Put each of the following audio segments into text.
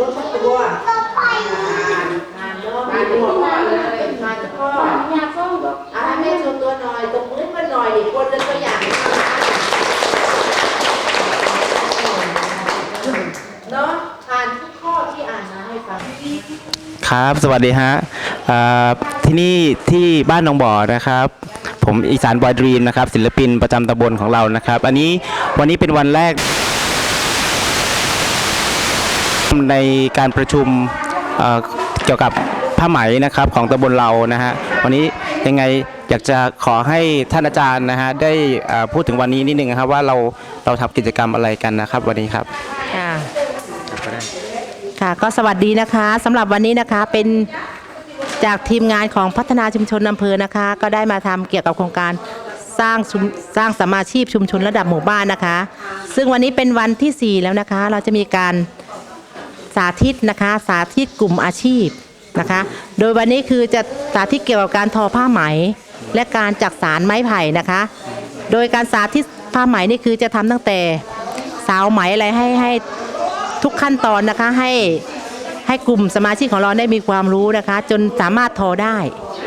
รถสักตัวงานงานเนาะงานหัวข้อเลยงานข้ออยากส่งดอกเอาให้แม่โชว์ตัวหน่อย ตรงมือมาหน่อยดิคนเป็นตัวอย่าง เนาะอ่านทุกข้อที่อ่านมาให้ฟัง ครับสวัสดีฮะอ่าที่นี่ที่บ้านหนองบ่อนะครับ ผมอีสานบอยดรีมนะครับศิลปินประจำตำบลของเรานะครับ อันนี้วันนี้เป็นวันแรก ในการประชุมเอ่อเกี่ยวกับผ้าไหมนะครับของตำบลเรานะฮะวันนี้ยังไงอยากจะขอให้ท่านอาจารย์นะฮะได้เอ่อพูดถึงวันนี้นิดนึงนะครับว่าเราเราทำกิจกรรมอะไรกันนะครับ วันนี้ครับค่ะค่ะก็สวัสดีนะคะสำหรับวันนี้นะคะเป็นจากทีมงานของพัฒนาชุมชนอำเภอนะคะ ก็ได้มาทำเกี่ยวกับโครงการสร้างชุมสร้างสมมาชีพชุมชนระดับหมู่บ้านนะคะ ซึ่งวันนี้เป็นวันที่ 4 แล้วนะคะ เราจะมีการสาธิตนะคะสาธิตกลุ่มอาชีพนะคะ โดยวันนี้คือจะสาธิตเกี่ยวกับการทอผ้าไหม และการจักสารไม้ไผ่นะคะ โดยการสาธิตผ้าไหมนี่คือจะทำตั้งแต่สาวไหมอะไรให้ให้ทุกขั้นตอนนะคะให้ให้กลุ่มสมาชิกของเราได้มีความรู้นะคะ จนสามารถทอได้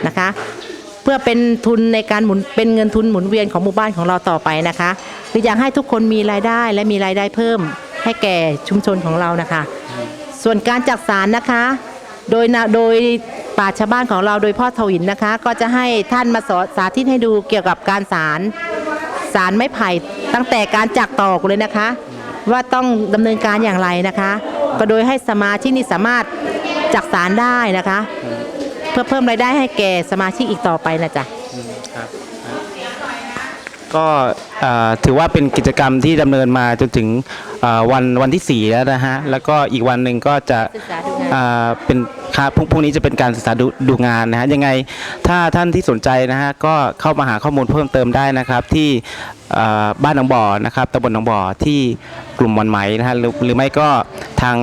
นะคะ เพื่อเป็นทุนในการหมุนเป็นเงินทุนหมุนเวียนของหมู่บ้านของเราต่อไปนะคะหรืออยากให้ทุกคนมีรายได้และมีรายได้เพิ่มให้แก่ชุมชนของเรานะคะ ส่วนการจักสารนะคะ โดยโดยป่าชญ์บ้านของเราโดยพ่อทวินนะคะ ก็จะให้ท่านมาสอนสาธิตให้ดูเกี่ยวกับการสารสารไม้ไผ่ตั้งแต่การจักตอกเลยนะคะ ว่าต้องดำเนินการอย่างไรนะคะ ก็โดยให้สมาชิกนี่สามารถจักสารได้นะคะ เพื่อเพิ่มรายได้ให้แก่สมาชิกอีกต่อไปนะจ๊ะ ก็เอ่อถือว่าเป็นกิจกรรมที่ดำเนินมาจนถึงเอ่อวันวันที่ 4 แล้วนะฮะ แล้วก็อีกวันหนึ่งก็จะศึกษาดูงานเอ่อเป็นครับพรุ่งพรุ่งนี้จะเป็นการศึกษาดูดูงานนะฮะ ยังไงถ้าท่านที่สนใจนะฮะ ก็เข้ามาหาข้อมูลเพิ่มเติมได้นะครับที่เอ่อบ้านหนองบ่อนะครับตำบลหนองบ่อที่กลุ่มวันไหมนะฮะหรือหรือไม่ก็ทาง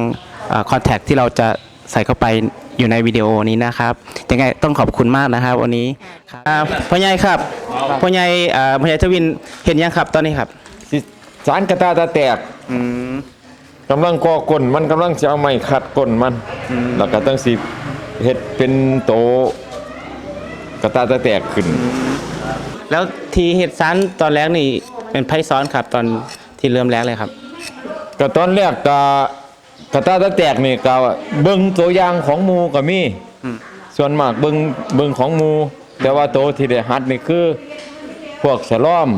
คอนแทคที่เราจะใส่เข้าไป อยู่ในวิดีโอนี้นะครับยังไงต้องขอบคุณมากนะครับ วันนี้ครับพ่อใหญ่ครับพ่อใหญ่เอ่อพ่อใหญ่ทวินเห็นยังครับตอนนี้ครับสิสารกระตาตาแตกอืมกำลังก่อกลนมันกำลังจะเอาไม้ขัดก้นมัน แล้วก็ตั้งสิเฮ็ดเป็นโตกระตาตาแตกขึ้น แล้วทีเห็ดซันตอนแรกนี่เป็นไพ่ซ้อนครับ ตอนที่เริ่มแรกเลยครับ ก็ตอนแรกก็ กระตาตาแตกนี่ก็เบิ่งตัวอย่างของหมูก็มีอืมส่วนมากเบิ่งเบิ่งของหมูแต่ว่าโตที่ได้หัดนี่คือ พวกสะล้อม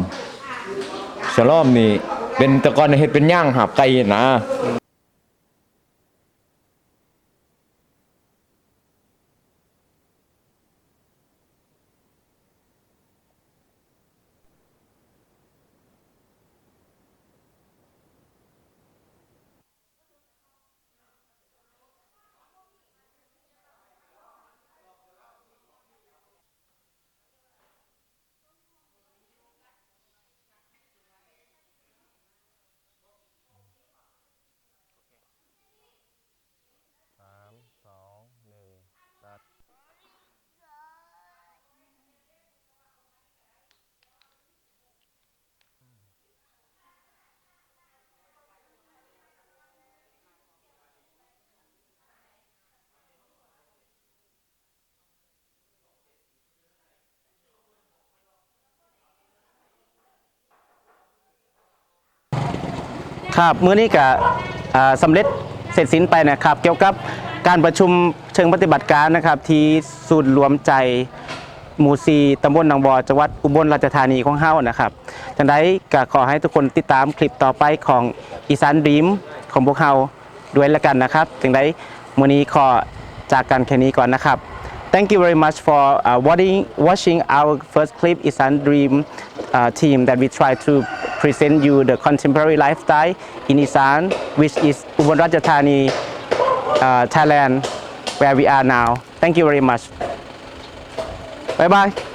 สะล้อมนี่เป็นแตะกอนเฮ็ดเป็นย่างหับไก่นะ ครับมื้อนี้ก็สำเร็จเสร็จสิ้นไปนะครับ เกี่ยวกับการประชุมเชิงปฏิบัติการนะครับ ที่ศูนย์รวมใจหมู่ซีตำบลหนองบอจังหวัดอุบลราชธานีของเฮานะครับจังไดก็ขอให้ทุกคนติดตามคลิปต่อไปของอีสานดรีมของพวกเฮาด้วยละกันนะครับจังไดมื้อนี้ขอจากกันแค่นี้ก่อนนะครับ Thank you very much for uh, watching, watching our first clip Isan Dream uh, team that we try to present you the contemporary lifestyle in Isan, which is Ubon Ratchathani, uh, Thailand, where we are now. Thank you very much. Bye bye.